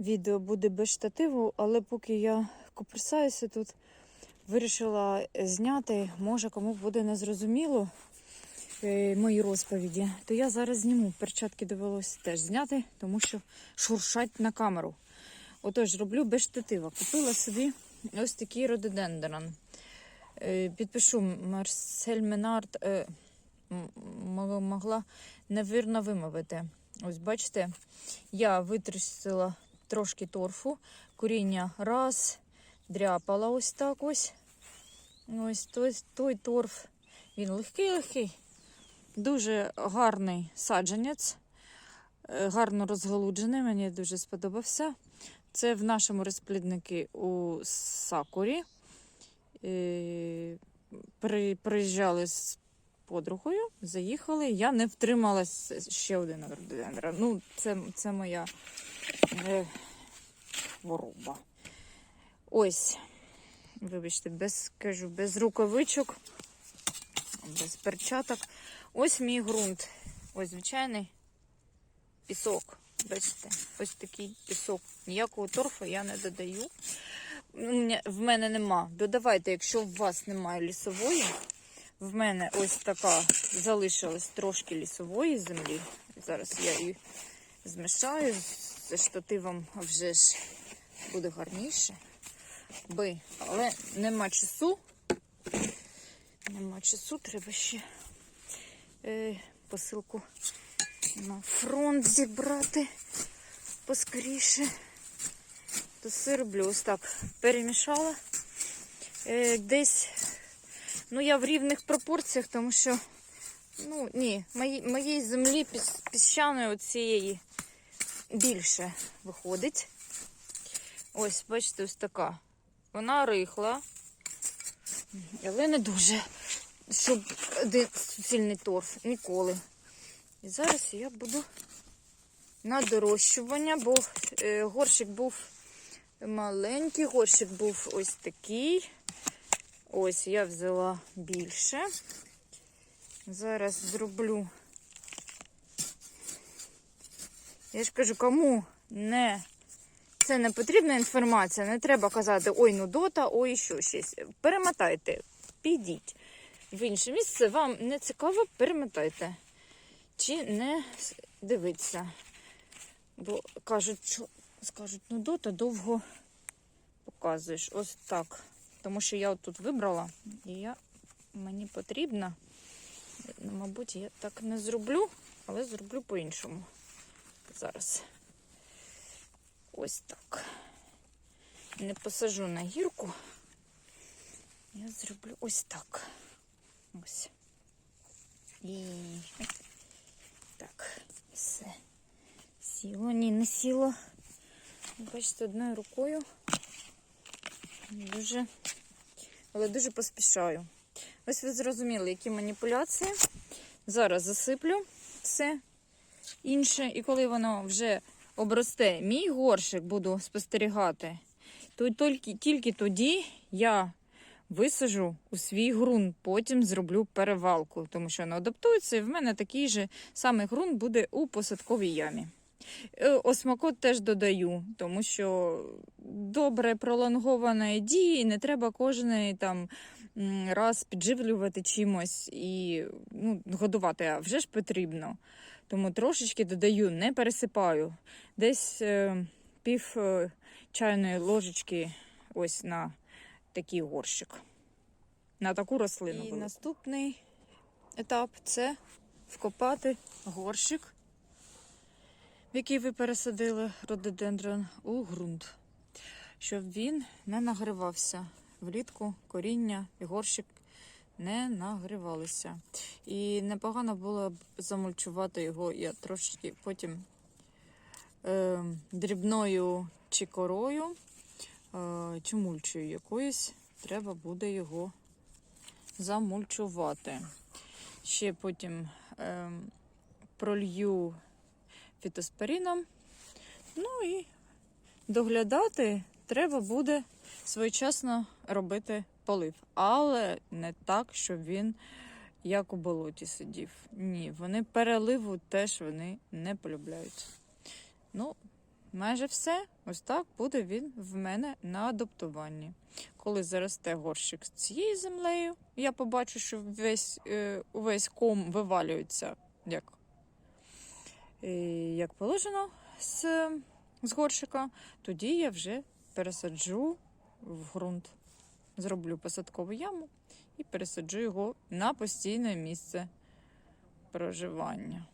відео буде без штативу, але поки я копирсаюся тут, вирішила зняти, може кому буде незрозуміло е, мої розповіді, то я зараз зніму. Перчатки довелося теж зняти, тому що шуршать на камеру. Отож, роблю без штатива. Купила собі ось такий рододендрон. Е, Підпишу Марсель Менард е, могла невірно вимовити. Ось бачите, я витрусила трошки торфу, коріння раз, дряпала ось так ось. Ось той, той торф. Він легкий-легкий, дуже гарний саджанець, е, гарно розголуджений, мені дуже сподобався. Це в нашому розплідники у Сакурі. Е, при, приїжджали з подругою, заїхали. Я не втрималась ще один рододендрон. Ну, це, це моя е, хвороба. Ось, вибачте, без, кажу, без рукавичок, без перчаток. Ось мій ґрунт. Ось звичайний пісок. Бачите, ось такий пісок. Ніякого торфу я не додаю. В мене нема. Додавайте, якщо у вас немає лісової. В мене ось така залишилась трошки лісової землі. Зараз я її змішаю з штативом, вже ж буде гарніше. Би. Але нема часу. Нема часу, треба ще е, посилку на фронт зібрати поскоріше. То все роблю ось так. Перемішала. Е, десь, ну я в рівних пропорціях, тому що, ну ні, мої, моєї землі піс, піщаної оцієї більше виходить. Ось, бачите, ось така. Вона рихла, але не дуже, щоб один суцільний торф ніколи. І зараз я буду на дорощування, бо е, горщик був маленький, горщик був ось такий. Ось я взяла більше. Зараз зроблю. Я ж кажу, кому не це не потрібна інформація, не треба казати ой, ну дота, ой, що щось. Перемотайте, підіть в інше місце, вам не цікаво, перемотайте. Чи не дивиться. Бо кажуть, що скажуть, ну дота довго показуєш. Ось так. Тому що я тут вибрала, і я, мені потрібно. Ну, Мабуть, я так не зроблю, але зроблю по-іншому. Зараз. Ось так. Не посажу на гірку. Я зроблю ось так. Ось. І так, все. Сіло, ні, не сіло. Бачите, одною рукою. Дуже, але дуже поспішаю. Ось ви зрозуміли, які маніпуляції. Зараз засиплю все інше. І коли воно вже обросте, мій горшик буду спостерігати, то тільки, тільки тоді я висажу у свій ґрунт, потім зроблю перевалку, тому що воно адаптується, і в мене такий же самий ґрунт буде у посадковій ямі. Е, Осмакот теж додаю, тому що добре пролонгованої дії, не треба кожен там раз підживлювати чимось і ну, годувати, а вже ж потрібно. Тому трошечки додаю, не пересипаю. Десь е, пів е, чайної ложечки ось на такий горщик. На таку рослину. І І наступний етап це вкопати горщик, в який ви пересадили рододендрон, у ґрунт, щоб він не нагрівався. Влітку коріння і горщик не нагрівалися. І непогано було б замульчувати його. Я трошечки потім е, дрібною чи корою, е, чи мульчою якоюсь, треба буде його замульчувати. Ще потім е, пролью фітоспоріном. Ну і доглядати треба буде своєчасно робити полив. Але не так, щоб він як у болоті сидів. Ні, вони переливу теж вони не полюбляють. Ну, майже все. Ось так буде він в мене на адаптуванні. Коли заросте горщик з цією землею, я побачу, що весь, е, увесь ком вивалюється як, як положено з, з горщика, тоді я вже пересаджу в ґрунт. Зроблю посадкову яму і пересаджу його на постійне місце проживання.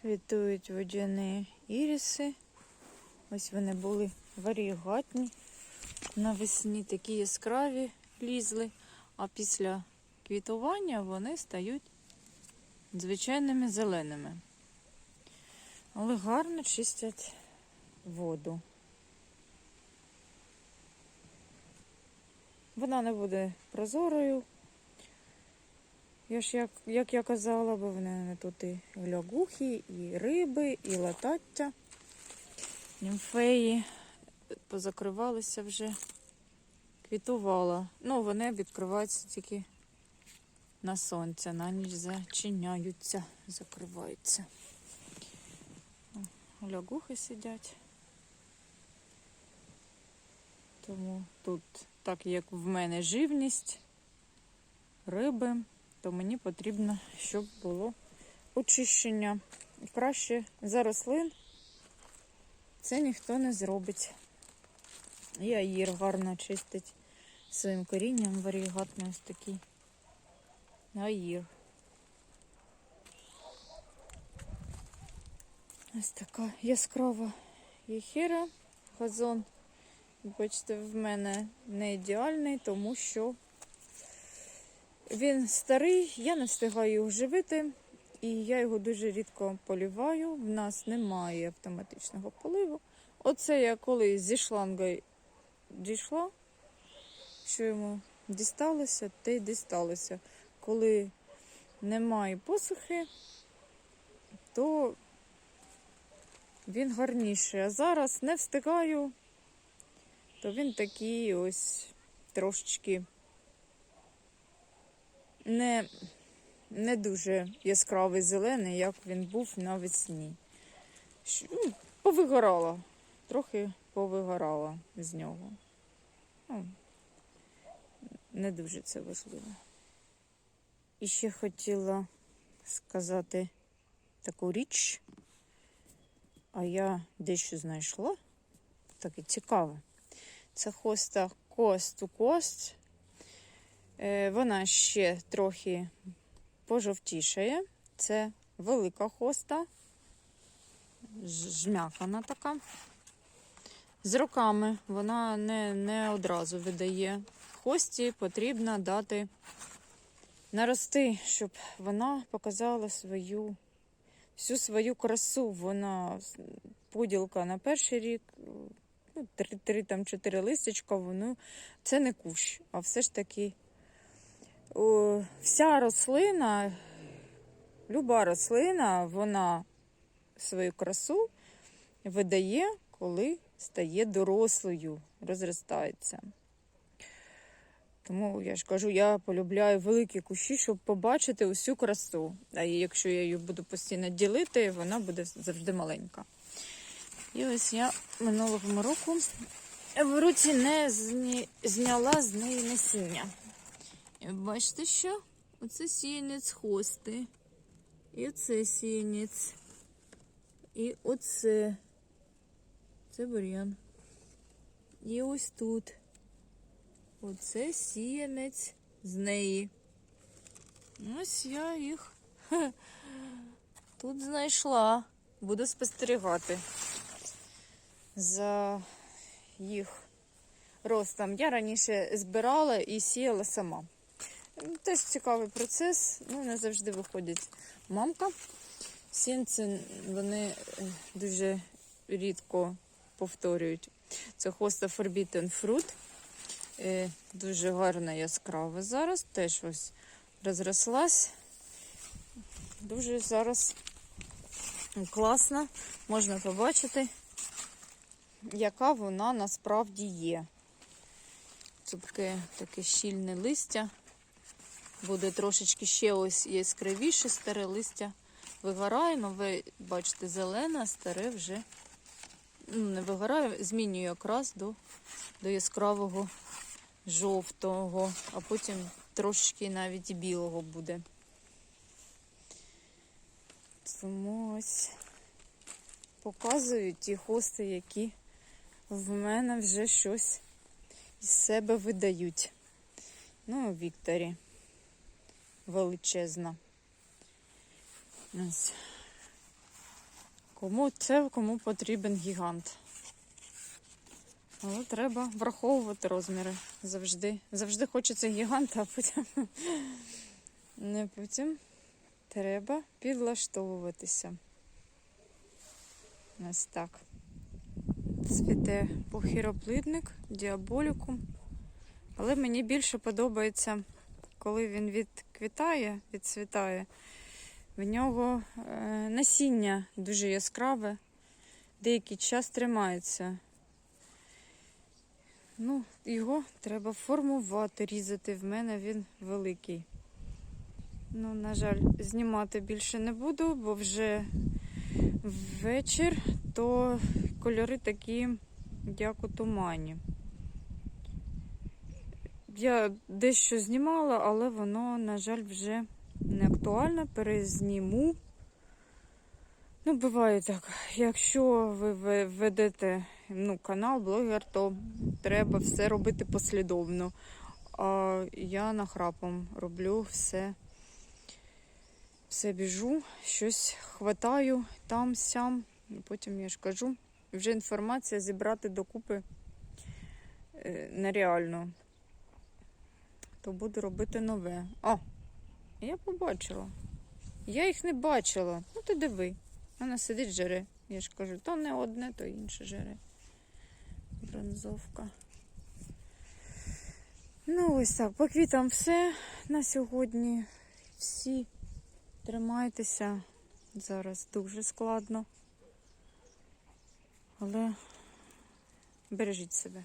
Квітують водяні іріси. Ось вони були варігатні. Навесні такі яскраві лізли, а після квітування вони стають звичайними зеленими. Але гарно чистять воду. Вона не буде прозорою. Я ж як, як я казала, бо в мене тут і глягухи, і риби, і латаття, німфеї позакривалися вже, квітувала. Ну, вони відкриваються тільки на сонце, на ніч зачиняються, закриваються. О, Глягухи сидять. Тому тут, так як в мене живність, риби, то мені потрібно, щоб було очищення. Краще за рослин це ніхто не зробить. І аїр гарно чистить своїм корінням варігатний ось такий. Аїр. Ось така яскрава єхера, газон. Бачите, в мене не ідеальний, тому що він старий, я не встигаю його живити, і я його дуже рідко поліваю. В нас немає автоматичного поливу. Оце я коли зі шлангою дійшла, що йому дісталося, те й дісталося. Коли немає посухи, то він гарніший. А зараз не встигаю, то він такий ось трошечки не, не дуже яскравий зелений, як він був навесні. Ну, Повигорала, трохи повигорала з нього. Ну, не дуже це важливо. І ще хотіла сказати таку річ, а я дещо знайшла. Таке цікаве. Це хоста to Coast. Е, Вона ще трохи пожовтішає. Це велика хоста, жмякана така. З роками вона не, не одразу видає. Хості потрібно дати нарости, щоб вона показала свою всю свою красу. Вона поділка на перший рік, ну, три, три там чотири листячка, воно це не кущ, а все ж таки о, вся рослина, люба рослина, вона свою красу видає, коли стає дорослою, розростається. Тому я ж кажу, я полюбляю великі кущі, щоб побачити усю красу. А якщо я її буду постійно ділити, вона буде завжди маленька. І ось я минулого року в руці не зняла з неї насіння. І бачите, що? Оце сіянець хости. І оце сіянець. І оце. Це бур'ян. І ось тут. Оце сіянець з неї. Ось я їх тут знайшла. Буду спостерігати за їх ростом. Я раніше збирала і сіяла сама. Теж цікавий процес, ну не завжди виходить мамка. Сінці вони е, дуже рідко повторюють. Це хоста Forbidden Fruit. Е, Дуже гарна яскрава зараз. Теж ось розрослась. Дуже зараз класна. Можна побачити, яка вона насправді є. Цупке таке щільне листя. Буде трошечки ще ось яскравіше старе листя вигорає, нове, бачите, зелене, старе вже ну, не вигорає, змінює окрас до, до яскравого жовтого, а потім трошечки навіть і білого буде. Тому ось показую ті хости, які в мене вже щось із себе видають. Ну, Вікторі величезна. Ось. Кому це, кому потрібен гігант. Але треба враховувати розміри завжди. Завжди хочеться гіганта, а потім не потім треба підлаштовуватися. Ось так. Цвіте похіроплидник, діаболіку. Але мені більше подобається, коли він відквітає, відцвітає. В нього е, насіння дуже яскраве, деякий час тримається. Ну, його треба формувати, різати. В мене він великий. Ну, на жаль, знімати більше не буду, бо вже вечір, то кольори такі, як у тумані. Я дещо знімала, але воно, на жаль, вже не актуально. Перезніму. Ну, буває так. Якщо ви ведете ну, канал, блогер, то треба все робити послідовно. А я нахрапом роблю все. Все біжу, щось хватаю там, сям. І потім я ж кажу, вже інформація зібрати докупи е, нереально. То буду робити нове. О, я побачила. Я їх не бачила. Ну ти диви. Вона сидить жере. Я ж кажу, то не одне, то інше жере. Бронзовка. Ну, ось так. По квітам все на сьогодні. Всі тримайтеся. Зараз дуже складно. Але бережіть себе.